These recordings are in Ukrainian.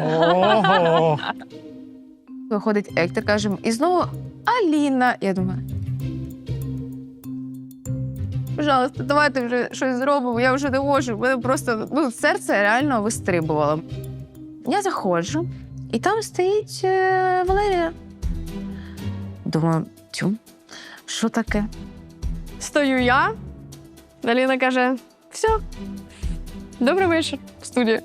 Ого. Виходить Ектор, каже, і знову Аліна. Я думаю. Пожалуйста, давайте вже щось зробимо. Я вже не можу. Мене просто ну, серце реально вистрибувало. Я заходжу, і там стоїть е, Валерія. Думаю, тю, що таке? Стою я. Аліна каже: все, добрий вечір студії.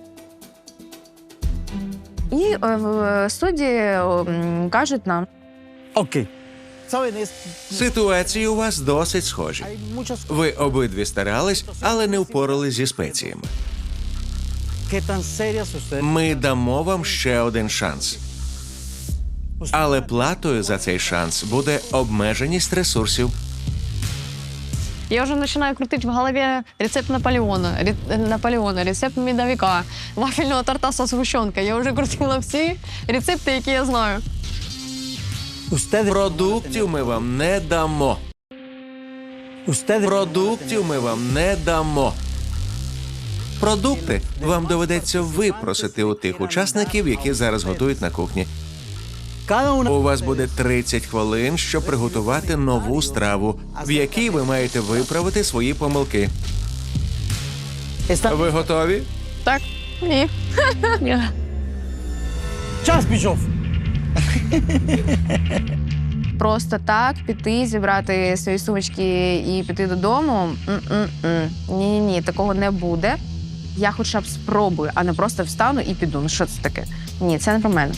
І е, в студії м, кажуть нам, Окей. Ситуації у вас досить схожі. Ви обидві старались, але не впорались зі спеціями. Ми дамо вам ще один шанс. Але платою за цей шанс буде обмеженість ресурсів. Я вже починаю крутити в голові рецепт Наполеона, ре- Наполеона, рецепт медовика, вафельного торта со згущенкою. Я вже крутила всі рецепти, які я знаю. Продуктів ми вам не дамо. Продуктів ми вам не дамо. Продукти вам доведеться випросити у тих учасників, які зараз готують на кухні. У вас буде 30 хвилин, щоб приготувати нову страву, в якій ви маєте виправити свої помилки. Ви готові? Так? Ні. Час пішов. просто так піти, зібрати свої сумочки і піти додому. Ні, ні, ні, такого не буде. Я хоча б спробую, а не просто встану і піду. Ну що це таке? Ні, це не про мене.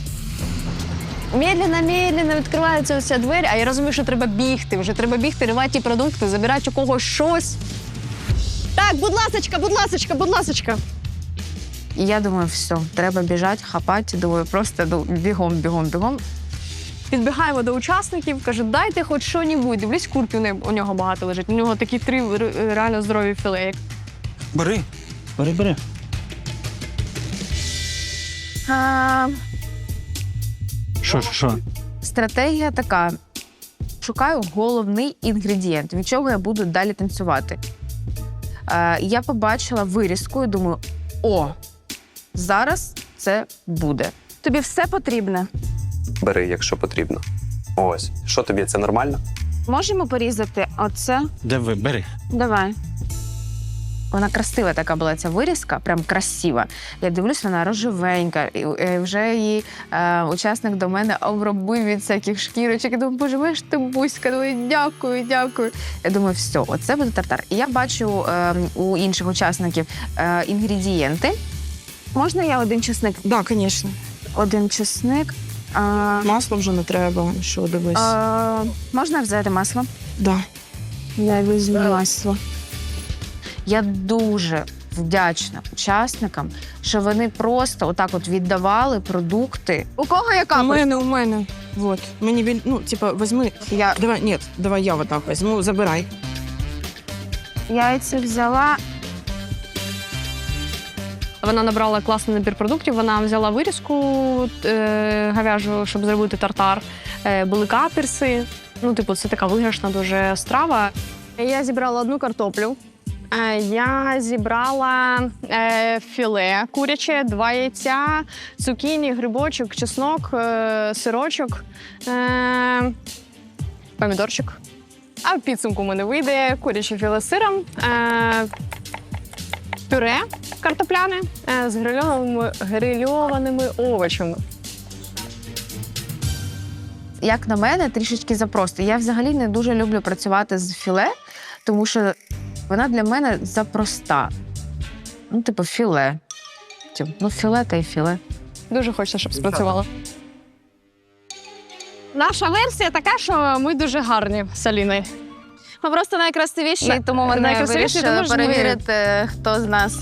Медленно, медленно відкриваються ці двері, а я розумію, що треба бігти. Вже треба бігти, ривати ті продукти, забирати у когось щось. Так, будь ласочка, будь ласочка, будь ласочка. І я думаю, все, треба біжати, хапати. Думаю, просто ну, бігом, бігом, бігом. Підбігаємо до учасників, каже, дайте хоч що-небудь. Дивлюсь, курки у не- у нього багато лежить. У нього такі три р- реально здорові філеї. Бери. Бери, бери. А, Що, що, що? стратегія така: шукаю головний інгредієнт, від чого я буду далі танцювати. Е, я побачила вирізку і думаю: о, зараз це буде. Тобі все потрібне. Бери, якщо потрібно. Ось, що тобі це нормально? Можемо порізати оце? Де ви? Бери. Давай. Вона красива така була ця вирізка, прям красива. Я дивлюсь, вона рожевенька. І, е, вже її е, учасник до мене обробив від всяких шкірочок. Я думаю, боже, ви ж ти бузька. Думаю, дякую, дякую. Я думаю, все, оце буде тартар. І я бачу е, у інших учасників е, інгредієнти. Можна я один чесник? Да, звісно. Один чесник. А, Масло вже не треба, що дивись. а, можна взяти масло? Да. Я візьму масло. Я дуже вдячна учасникам, що вони просто отак от віддавали продукти. У кого яка? У мене, у мене. Вот. Мені він, ну, типа, візьми. Я Давай, ні, давай я вот так візьму, забирай. яйця взяла. Вона набрала класний набір продуктів. Вона взяла вирізку е, говяжу, щоб зробити тартар. Е, були каперси. Ну, типу, це така виграшна дуже страва. Я зібрала одну картоплю. Е, Я зібрала е, філе куряче, два яйця, цукіні, грибочок, чеснок, е, сирочок, помідорчик. А в підсумку мене вийде куряче філе з сиром, пюре картопляне з грильованими овочами. Як на мене, трішечки запросто. Я взагалі не дуже люблю працювати з філе, тому що вона для мене запроста. Ну, типу, філе. Типу, Ну, філе та й філе. Дуже хочеться, щоб спрацювало. Наша версія така, що ми дуже гарні з Аліною. Ми просто найкрасивіші, На- тому вони найкрасивіші, вирішили тому перевірити, хто з нас